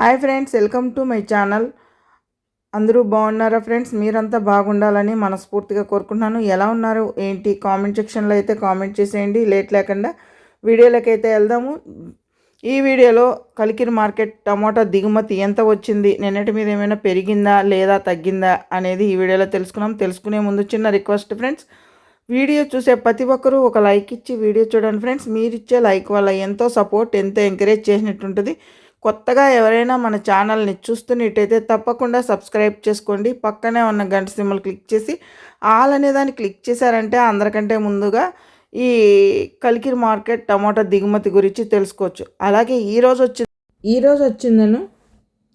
Hi friends welcome to my channel. అందరూ బాగున్నారా friends? మీరంతా బాగుండాలని మనస్ఫూర్తిగా కోరుకుంటున్నాను. ఎలా ఉన్నారు? ఏంటి? కామెంట్ సెక్షన్లో అయితే కామెంట్ చేసేయండి. లేట్ లేకుండా వీడియోలోకి అయితే వెళ్దాము. ఈ వీడియోలో కలికిరి మార్కెట్ టమాటా దిగుమతి ఎంత వచ్చింది? నిన్నటి మీద ఏమైనా పెరిగిందా? లేదా తగ్గిందా? అనేది ఈ వీడియోలో తెలుసుకున్నాం. తెలుసుకునే ముందు చిన్న రిక్వెస్ట్ ఫ్రెండ్స్. వీడియో చూసే ప్రతి ఒక్కరూ ఒక లైక్ ఇచ్చి వీడియో చూడండి ఫ్రెండ్స్. మీరు ఇచ్చే లైక్ వల్ల ఎంతో సపోర్ట్ ఎంతో ఎంకరేజ్ చేసినట్టు ఉంటుంది కొత్తగా ఎవరైనా మన ఛానల్ని చూస్తున్నట్టయితే తప్పకుండా సబ్స్క్రైబ్ చేసుకోండి. పక్కనే ఉన్న గంట సింబల్ క్లిక్ చేసి ఆల్ అనే దాన్ని క్లిక్ చేశారంటే అందరికంటే ముందుగా ఈ కలికిరి మార్కెట్ టమాటా దిగుమతి గురించి తెలుసుకోవచ్చు. అలాగే ఈరోజు వచ్చి ఈరోజు వచ్చిందను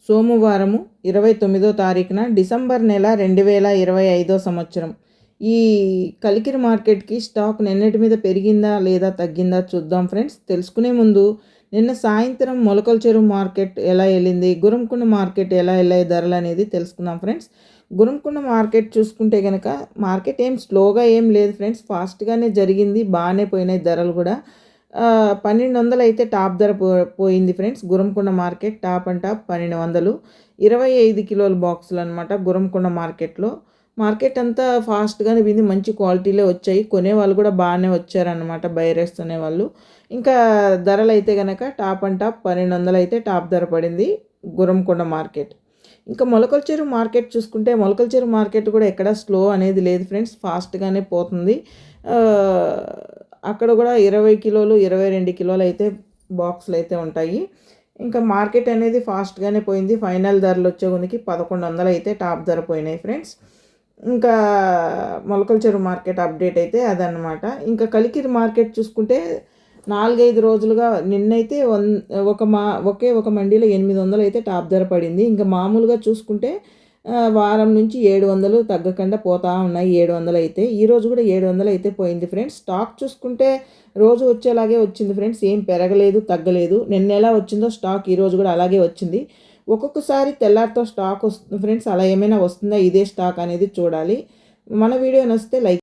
సోమవారము ఇరవై తొమ్మిదో తారీఖున డిసెంబర్ నెల రెండు వేల ఇరవై ఐదో సంవత్సరం. ఈ కలికిరి మార్కెట్కి స్టాక్ నిన్నటి మీద పెరిగిందా లేదా తగ్గిందా చూద్దాం ఫ్రెండ్స్. తెలుసుకునే ముందు నిన్న సాయంత్రం మొలకల చెరువు మార్కెట్ ఎలా వెళ్ళింది? గురంకుండ మార్కెట్ ఎలా వెళ్ళాయి? ధరలు అనేది తెలుసుకుందాం ఫ్రెండ్స్. గురంకుండ మార్కెట్ చూసుకుంటే కనుక మార్కెట్ ఏం స్లోగా ఏం లేదు ఫ్రెండ్స్. ఫాస్ట్గానే జరిగింది బాగానే పోయినాయి ధరలు కూడా. పన్నెండు వందలు అయితే టాప్ ధర పో పోయింది friends. Gurramkonda market top and top పన్నెండు వందలు. ఇరవై ఐదు కిలోల బాక్సులు అనమాట గురంకొండ మార్కెట్లో. మార్కెట్ అంతా ఫాస్ట్గానే పోయింది మంచి క్వాలిటీలే వచ్చాయి. కొనే వాళ్ళు కూడా బాగానే వచ్చారనమాట బైరర్స్ అనేవాళ్ళు ఇంకా ధరలు అయితే కనుక టాప్ అండ్ టాప్ పన్నెండు వందలు అయితే టాప్ ధర పడింది గురంకొండ మార్కెట్. ఇంకా మొలకల చెరువు మార్కెట్ చూసుకుంటే మొలకల చెరువు మార్కెట్ కూడా ఎక్కడ స్లో అనేది లేదు ఫ్రెండ్స్. ఫాస్ట్గానే పోతుంది. అక్కడ కూడా ఇరవై కిలోలు ఇరవై రెండు కిలోలు అయితే బాక్సులు అయితే ఉంటాయి. ఇంకా మార్కెట్ అనేది ఫాస్ట్గానే పోయింది. ఫైనల్ ధరలు వచ్చే కొనికి పదకొండు వందలు అయితే టాప్ ధర పోయినాయి ఫ్రెండ్స్. ఇంకా మొలకల చెరువు మార్కెట్ అప్డేట్ అయితే అదనమాట ఇంకా కలికిరి మార్కెట్ చూసుకుంటే నాలుగైదు రోజులుగా నిన్నైతే వన్ ఒక మా ఒకే ఒక మండీలో ఎనిమిది వందలు అయితే టాప్ ధర పడింది. ఇంకా మామూలుగా చూసుకుంటే వారం నుంచి ఏడు వందలు తగ్గకుండా పోతా ఉన్నాయి. ఏడు వందలు అయితే. ఈరోజు కూడా ఏడు వందలు అయితే పోయింది ఫ్రెండ్స్. స్టాక్ చూసుకుంటే రోజు వచ్చేలాగే వచ్చింది ఫ్రెండ్స్. ఏం పెరగలేదు తగ్గలేదు. నిన్న ఎలా వచ్చిందో స్టాక్ ఈరోజు కూడా అలాగే వచ్చింది. ఒక్కొక్కసారి తెల్లారితో స్టాక్ వస్తుంది ఫ్రెండ్స్ అలా ఏమైనా వస్తుందా? ఇదే స్టాక్ అనేది చూడాలి. మన వీడియో నచ్చితే లైక్